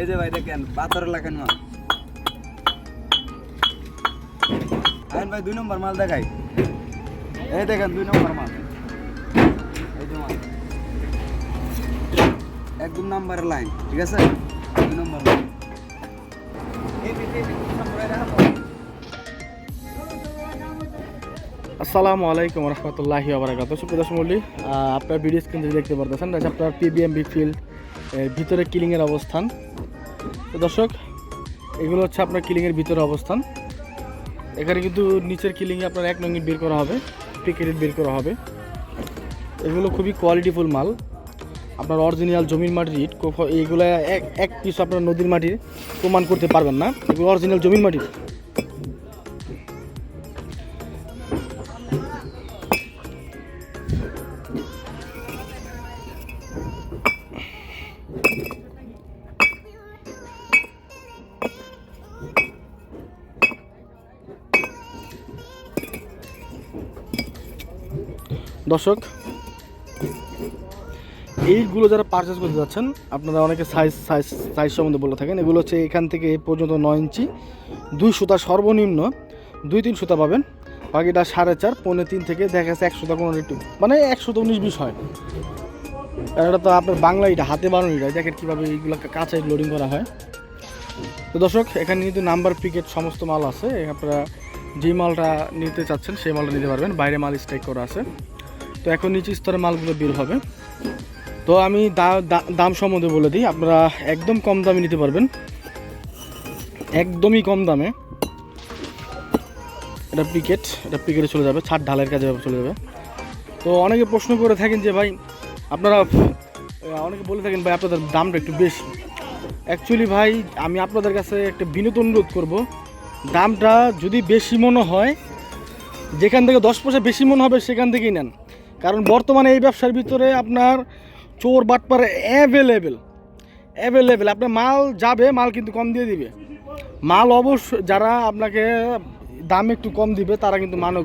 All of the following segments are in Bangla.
এই যে ভাই দেখেন, পাথর লাগান আইন ভাই, দুই নম্বর মাল দেখাই। এই দেখেন, দুই নম্বর মাল। এই যে মাল। একদম নাম্বারের লাইন, ঠিক আছে? দুই নম্বর লাইন আসসালামু আলাইকুম রহমতুল্লাহি আবরাকাত সুপ্রদর্শন মল্লি আপনার ভিডিও স্ক্রিন দেখতে পারতেছেন আপনার পিবিএম ফিল্ড ভিতরে কিলিংয়ের অবস্থান। তো দর্শক, এগুলো হচ্ছে আপনার কিলিংয়ের ভিতরে অবস্থান। এখানে কিন্তু নিচের কিলিংয়ে আপনার এক নঙ্গিট বের করা হবে পিকেটেড বের করা হবে। এগুলো খুবই কোয়ালিটিফুল মাল। আপনার অরিজিনাল জমির মাটির ইট এইগুলো এক এক পিস আপনার নদীর মাটির প্রমাণ করতে পারবেন না। এগুলো অরিজিনাল জমির মাটির। দর্শক, এইগুলো যারা পারচেস করতে যাচ্ছেন, আপনারা অনেকে সাইজ সাইজ সাইজ সম্বন্ধে বলে থাকেন। এগুলো হচ্ছে এখান থেকে এই পর্যন্ত নয় ইঞ্চি, দুই সুতা সর্বনিম্ন, দুই, তিন সুতা পাবেন। বাকিটা সাড়ে চার, পৌনে তিন থেকে দেখা যাচ্ছে এক সুতা কোনো একটু মানে এক সুতা উনিশ, বিশ হয়। এটা তো আপনার বাংলা এটা, হাতে বানানো এটা। দেখেন কীভাবে এইগুলো কাঁচায় লোডিং করা হয়। তো দর্শক, এখানে কিন্তু নাম্বার পিকেট সমস্ত মাল আছে। আপনারা যে মালটা নিতে চাচ্ছেন, সেই মালটা নিতে পারবেন। বাইরে মাল স্ট্রাইক করা আছে। তো এখন নিচু স্তরে মালগুলো বের হবে। তো আমি দাম সম্বন্ধে বলে দিই, আপনারা একদম কম দামে নিতে পারবেন। একদমই কম দামে। এটা পিকেট, এটা পিকেটে চলে যাবে, ছাদ ঢালের কাজে চলে যাবে। তো অনেকে প্রশ্ন করে থাকেন যে, ভাই, আপনারা অনেকে বলে থাকেন, ভাই, আপনাদের দামটা একটু বেশি। অ্যাকচুয়ালি ভাই, আমি আপনাদের কাছে একটা বিনোদ অনুরোধ করব। দামটা যদি বেশি মনে হয়, যেখান থেকে দশ পয়সা বেশি মনে হবে, সেখান থেকেই নেন। কারণ বর্তমানে এই ব্যবসার ভিতরে আপনার চোর বাটপার অ্যাভেলেবেল অ্যাভেলেবেল আপনার মাল যাবে, মাল কিন্তু কম দিয়ে দিবে। মাল অবশ্য যারা আপনাকে দাম একটু কম দিবে, তারা কিন্তু মানব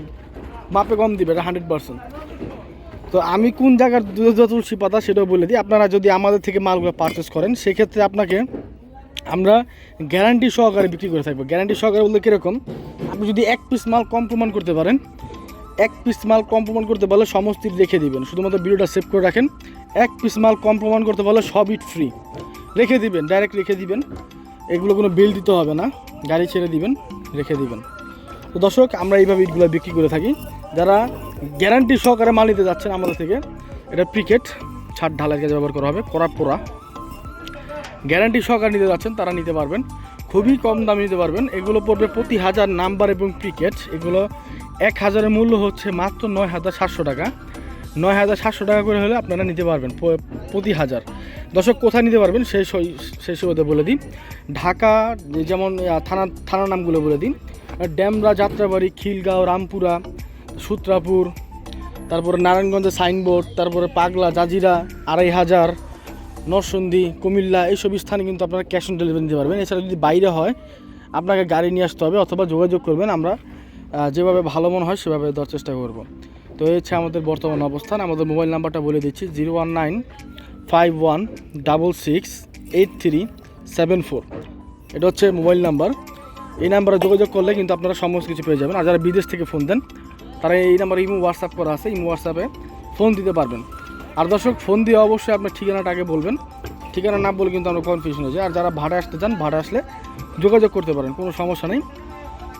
মাপে কম দিবে, এটা হান্ড্রেড পার্সেন্ট তো আমি কোন জায়গার তুলসী পাতা সেটাও বলে দিই। আপনারা যদি আমাদের থেকে মালগুলো পারচেস করেন, সেক্ষেত্রে আপনাকে আমরা গ্যারান্টি সহকারে বিক্রি করে থাকব। গ্যারান্টি সহকারে বলতে কীরকম? আপনি যদি এক পিস মাল কম প্রমাণ করতে পারেন এক পিস মাল কম প্রমাণ করতে পারলে সমস্ত রেখে দিবেন। শুধুমাত্র ভিডিওটা সেভ করে রাখেন। এক পিস মাল কম প্রমাণ করতে পারলে সব ইট ফ্রি রেখে দিবেন ডাইরেক্ট রেখে দিবেন। এগুলো কোনো বিল দিতে হবে না। গাড়ি ছেড়ে দিবেন, রেখে দিবেন। তো দর্শক, আমরা এইভাবে ইটগুলো বিক্রি করে থাকি। যারা গ্যারান্টি সহকারে মাল নিতে যাচ্ছেন আমাদের থেকে, এটা প্রিকেট ছাদ ঢালাই কাজে ব্যবহার করা হবে, করা পোড়া। গ্যারান্টি সহকারে নিতে যাচ্ছেন, তারা নিতে পারবেন। খুবই কম দামে নিতে পারবেন। এগুলো পড়বে প্রতি হাজার নাম্বার এবং প্রিকেট এগুলো এক হাজারের মূল্য হচ্ছে মাত্র নয় হাজার সাতশো টাকা। নয় হাজার সাতশো টাকা করে হলে আপনারা নিতে পারবেন প্রতি হাজার। দর্শক, কোথায় নিতে পারবেন সেই সই- সুবিধা বলে দিই। ঢাকা, যেমন থানা থানার নামগুলো বলে দিন ড্যামরা, যাত্রাবাড়ি, খিলগাঁও, রামপুরা, সূত্রাপুর, তারপরে নারায়ণগঞ্জের সাইনবোর্ড, তারপরে পাগলা, জাজিরা, আড়াই হাজার, নরসন্দী, কুমিল্লা, এইসব স্থানে কিন্তু আপনারা ক্যাশ অন ডেলিভারি নিতে পারবেন। এছাড়া যদি বাইরে হয়, আপনাকে গাড়ি নিয়ে আসতে হবে অথবা যোগাযোগ করবেন আমরা। যেভাবে ভালো মনে হয় সেভাবে দেওয়ার চেষ্টা করব। তো এই হচ্ছে আমাদের বর্তমান অবস্থান। আমাদের মোবাইল নাম্বারটা বলে দিচ্ছি, zero one nine five one double six eight three seven four. এটা হচ্ছে মোবাইল নাম্বার। এই নাম্বারে যোগাযোগ করলে কিন্তু আপনারা সমস্ত কিছু পেয়ে যাবেন। আর যারা বিদেশ থেকে ফোন দেন, তারা এই নাম্বারে ইমো, হোয়াটসঅ্যাপ করা আছে। ইমো, হোয়াটসঅ্যাপে ফোন দিতে পারবেন। আর দর্শক, ফোন দিয়ে অবশ্যই আপনার ঠিকানাটা আগে বলবেন। ঠিকানা না বলে কিন্তু আমরা কনফিউশন হয়ে যাই। আর যারা ভাড়া আসতে চান, ভাড়া আসলে যোগাযোগ করতে পারেন, কোনো সমস্যা নেই।